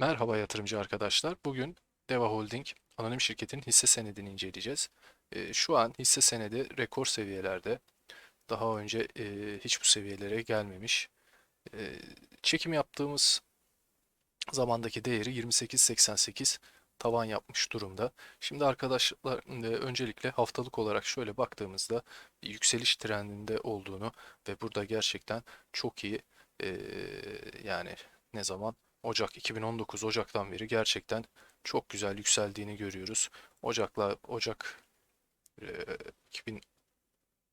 Merhaba yatırımcı arkadaşlar. Bugün Deva Holding anonim şirketin hisse senedini inceleyeceğiz. Ee, şu an hisse senedi rekor seviyelerde. Daha önce e, hiç bu seviyelere gelmemiş. Ee, çekim yaptığımız zamandaki değeri 28.88 tavan yapmış durumda. Şimdi arkadaşlar e, öncelikle haftalık olarak şöyle baktığımızda bir yükseliş trendinde olduğunu ve burada gerçekten çok iyi e, yani ne zaman Ocak 2019 Ocak'tan beri gerçekten çok güzel yükseldiğini görüyoruz. Ocakla Ocak e,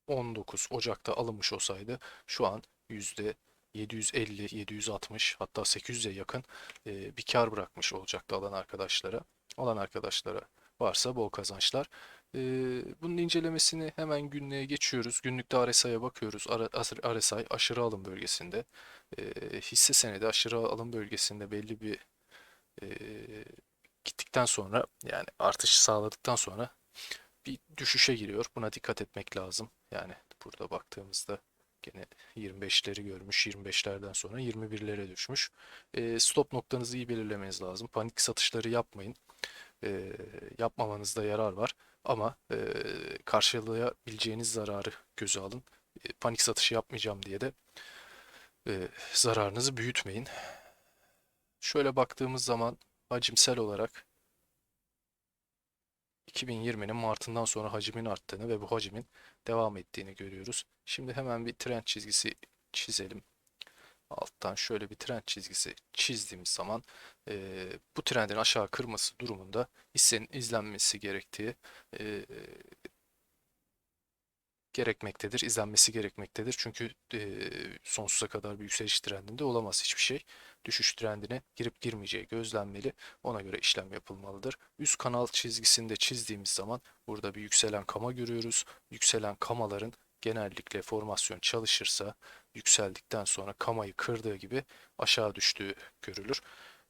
2019 Ocak'ta alınmış olsaydı şu an yüzde 750, 760 hatta 800'e yakın e, bir kar bırakmış olacaktı alan arkadaşlara. Alan arkadaşlara varsa bol kazançlar. Bunun incelemesini hemen günlüğe geçiyoruz. Günlükte RSI'ye bakıyoruz. RSI aşırı alım bölgesinde. Hisse senedi aşırı alım bölgesinde belli bir gittikten sonra yani artış sağladıktan sonra bir düşüşe giriyor. Buna dikkat etmek lazım. Yani burada baktığımızda gene 25'leri görmüş. 25'lerden sonra 21'lere düşmüş. Stop noktanızı iyi belirlemeniz lazım. Panik satışları yapmayın. Yapmamanızda yarar var. Ama e, karşılayabileceğiniz zararı göze alın. E, panik satışı yapmayacağım diye de e, zararınızı büyütmeyin. Şöyle baktığımız zaman hacimsel olarak 2020'nin Mart'ından sonra hacmin arttığını ve bu hacimin devam ettiğini görüyoruz. Şimdi hemen bir trend çizgisi çizelim. Alttan şöyle bir trend çizgisi çizdiğimiz zaman e, bu trendin aşağı kırması durumunda hissenin izlenmesi gerektiği e, gerekmektedir, izlenmesi gerekmektedir. Çünkü e, sonsuza kadar bir yükseliş trendinde olamaz hiçbir şey. Düşüş trendine girip girmeyeceği gözlenmeli. Ona göre işlem yapılmalıdır. Üst kanal çizgisinde çizdiğimiz zaman burada bir yükselen kama görüyoruz. Yükselen kamaların genellikle formasyon çalışırsa yükseldikten sonra kamayı kırdığı gibi aşağı düştüğü görülür.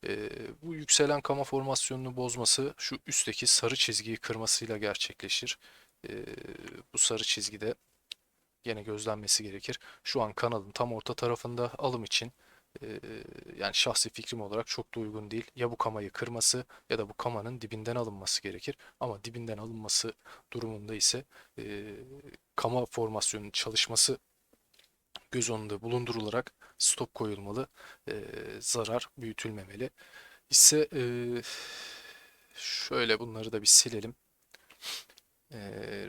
E, bu yükselen kama formasyonunu bozması şu üstteki sarı çizgiyi kırmasıyla gerçekleşir. E, bu sarı çizgide yine gözlenmesi gerekir. Şu an kanalın tam orta tarafında alım için e, yani şahsi fikrim olarak çok da uygun değil. Ya bu kamayı kırması ya da bu kamanın dibinden alınması gerekir. Ama dibinden alınması durumunda ise e, kama formasyonunun çalışması göz önünde bulundurularak stop koyulmalı. E, zarar büyütülmemeli. Ise e, şöyle bunları da bir silelim. E,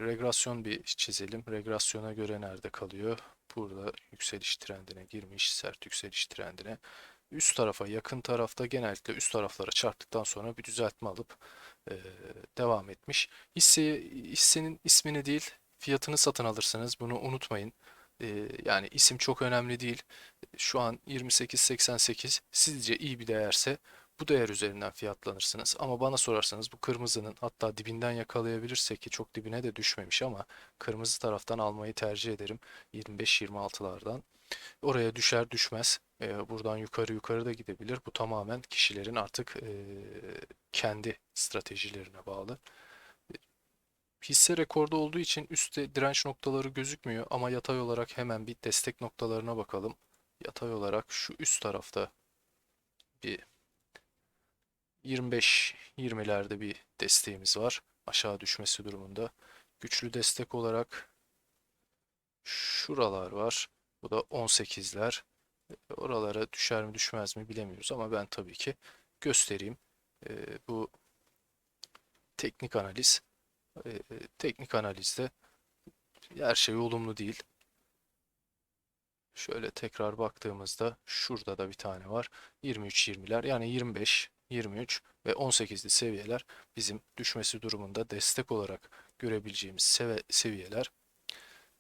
regresyon bir çizelim. Regresyona göre nerede kalıyor? Burada yükseliş trendine girmiş, sert yükseliş trendine. Üst tarafa, yakın tarafta genellikle üst taraflara çarptıktan sonra bir düzeltme alıp e, devam etmiş. Hisseyi, hissenin ismini değil, fiyatını satın alırsınız. Bunu unutmayın. E, yani isim çok önemli değil. Şu an 28.88 sizce iyi bir değerse bu değer üzerinden fiyatlanırsınız. Ama bana sorarsanız bu kırmızının hatta dibinden yakalayabilirsek ki çok dibine de düşmemiş ama kırmızı taraftan almayı tercih ederim 25-26'lardan. Oraya düşer düşmez e, buradan yukarı yukarı da gidebilir. Bu tamamen kişilerin artık e, kendi stratejilerine bağlı. Hisse rekorda olduğu için üstte direnç noktaları gözükmüyor ama yatay olarak hemen bir destek noktalarına bakalım. Yatay olarak şu üst tarafta bir 25-20'lerde bir desteğimiz var. Aşağı düşmesi durumunda. Güçlü destek olarak şuralar var. Bu da 18'ler. Oralara düşer mi düşmez mi bilemiyoruz ama ben tabii ki göstereyim. Ee, bu teknik analiz. Ee, teknik analizde her şey olumlu değil. Şöyle tekrar baktığımızda şurada da bir tane var. 23-20'ler yani 25 23 ve 18'li seviyeler bizim düşmesi durumunda destek olarak görebileceğimiz sev seviyeler.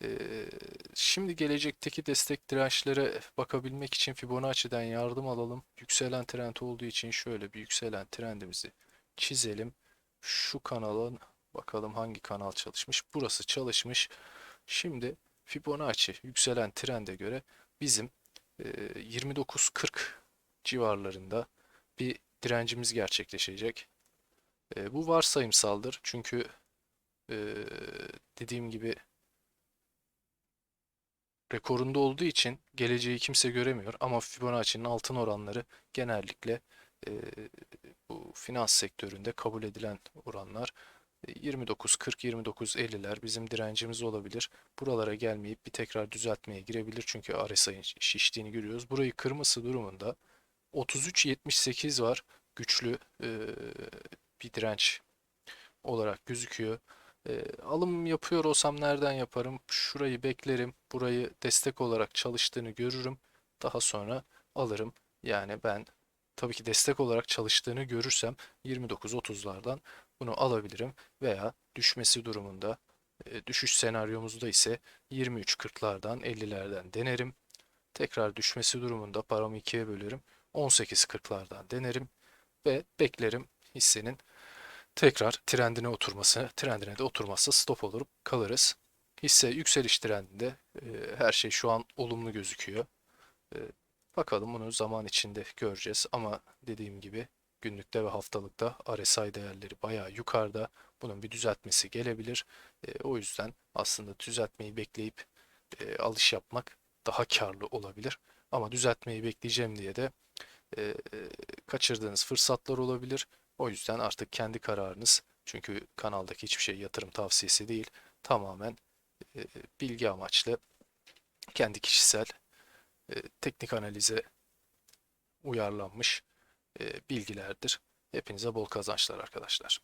Ee, şimdi gelecekteki destek dirençlere bakabilmek için Fibonacci'den yardım alalım. Yükselen trend olduğu için şöyle bir yükselen trendimizi çizelim. Şu kanalın bakalım hangi kanal çalışmış. Burası çalışmış. Şimdi Fibonacci yükselen trende göre bizim e, 29.40 civarlarında bir direncimiz gerçekleşecek. Bu varsayımsaldır. Çünkü dediğim gibi rekorunda olduğu için geleceği kimse göremiyor. Ama Fibonacci'nin altın oranları genellikle e, bu finans sektöründe kabul edilen oranlar e, 29-40-29-50'ler bizim direncimiz olabilir. Buralara gelmeyip bir tekrar düzeltmeye girebilir çünkü RSI'nin şiştiğini görüyoruz. Burayı kırması durumunda 33.78 var. Güçlü e, bir direnç olarak gözüküyor. E, alım yapıyor olsam nereden yaparım? Şurayı beklerim. Burayı destek olarak çalıştığını görürüm. Daha sonra alırım. Yani ben tabii ki destek olarak çalıştığını görürsem 29-30'lardan bunu alabilirim veya düşmesi durumunda e, düşüş senaryomuzda ise 23-40'lardan 50'lerden denerim. Tekrar düşmesi durumunda paramı ikiye bölerim. 18-40'lardan denerim ve beklerim hissenin tekrar trendine oturması, trendine de oturmazsa stop olup kalırız. Hisse yükseliş trendinde e, her şey şu an olumlu gözüküyor. E, bakalım bunu zaman içinde göreceğiz ama dediğim gibi günlükte ve haftalıkta RSI değerleri bayağı yukarıda. Bunun bir düzeltmesi gelebilir. E, o yüzden aslında düzeltmeyi bekleyip e, alış yapmak daha karlı olabilir. Ama düzeltmeyi bekleyeceğim diye de e, kaçırdığınız fırsatlar olabilir. O yüzden artık kendi kararınız. Çünkü kanaldaki hiçbir şey yatırım tavsiyesi değil. Tamamen e, bilgi amaçlı kendi kişisel e, teknik analize uyarlanmış bilgilerdir. Hepinize bol kazançlar arkadaşlar.